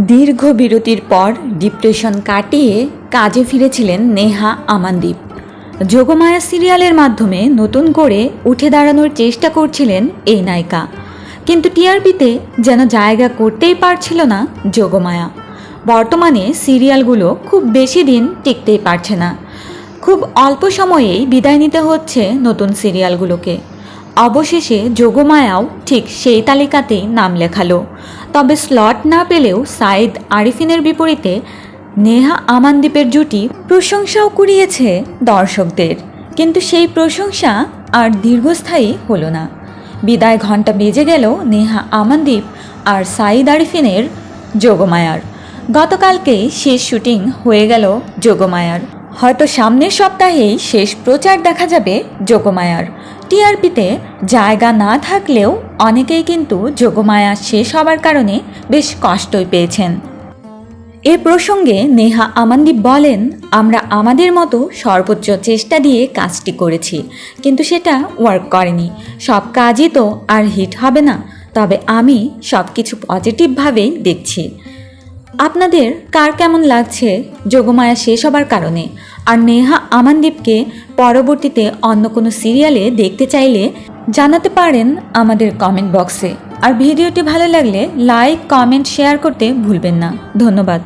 দীর্ঘ বিরতির পর ডিপ্রেশন কাটিয়ে কাজে ফিরেছিলেন নেহা আমানদীপ। যোগমায়া সিরিয়ালের মাধ্যমে নতুন করে উঠে দাঁড়ানোর চেষ্টা করছিলেন এই নায়িকা। কিন্তু টিআরপিতে যেন জায়গা করতেই পারছিল না যোগমায়া। বর্তমানে সিরিয়ালগুলো খুব বেশি দিন টিকতেই পারছে না। খুব অল্প সময়েই বিদায় নিতে হচ্ছে নতুন সিরিয়ালগুলোকে। অবশেষে যোগমায়াও ঠিক সেই তালিকাতেই নাম লেখালো। তবে স্লট না পেলেও সাইদ আরিফিনের বিপরীতে নেহা আমানদীপের জুটি প্রশংসাও কুড়িয়েছে দর্শকদের। কিন্তু সেই প্রশংসা আর দীর্ঘস্থায়ী হলো না। বিদায় ঘণ্টা বেজে গেল নেহা আমানদীপ আর সাইদ আরিফিনের যোগমায়ার। গতকালকেই শেষ শুটিং হয়ে গেল যোগমায়ার। হয়তো সামনের সপ্তাহেই শেষ প্রচার দেখা যাবে যোগমায়ার। টিআরপিতে জায়গা না থাকলেও অনেকেই কিন্তু যোগমায়া শেষ হবার কারণে বেশ কষ্টই পেয়েছেন। এ প্রসঙ্গে নেহা আমানদীপ বলেন, আমরা আমাদের মতো সর্বোচ্চ চেষ্টা দিয়ে কাজটি করেছি, কিন্তু সেটা ওয়ার্ক করেনি। সব কাজই তো আর হিট হবে না, তবে আমি সব কিছু পজিটিভভাবেই দেখছি। আপনাদের কার কেমন লাগছে যোগমায়া শেষ হবার কারণে? আর নেহা আমানদীপকে পরবর্তীতে অন্য কোনো সিরিয়ালে দেখতে চাইলে জানাতে পারেন আমাদের কমেন্ট বক্সে আর ভিডিওটি ভালো লাগলে লাইক কমেন্ট শেয়ার করতে ভুলবেন না। ধন্যবাদ।